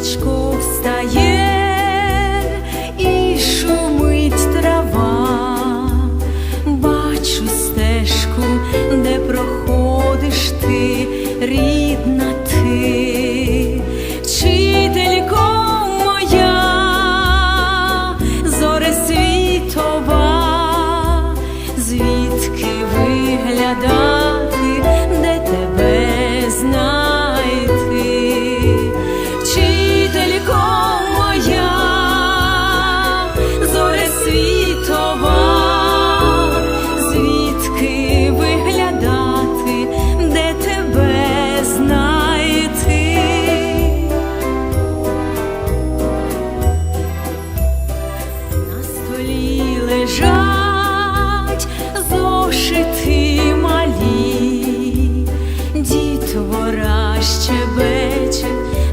Річку лежать зошити малі, дітвора щебече,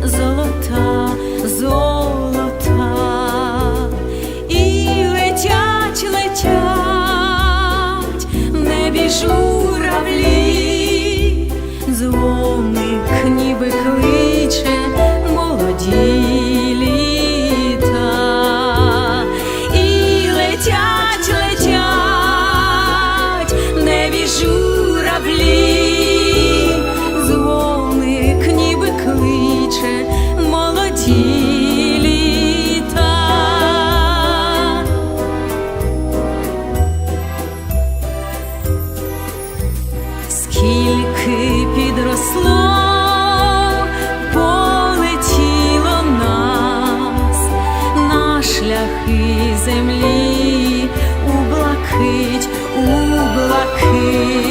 золота, золота, і летять, летять, не біжуравлі, дзвоник ніби кров. землі у блакить, у блакить.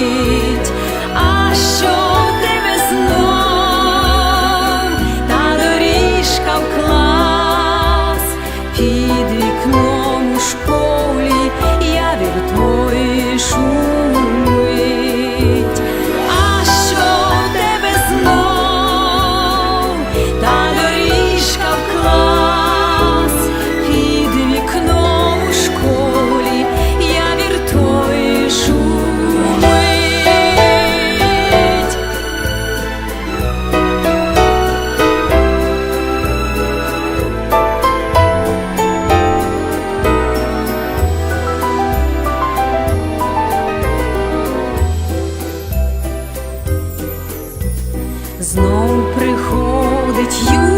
знов приходить.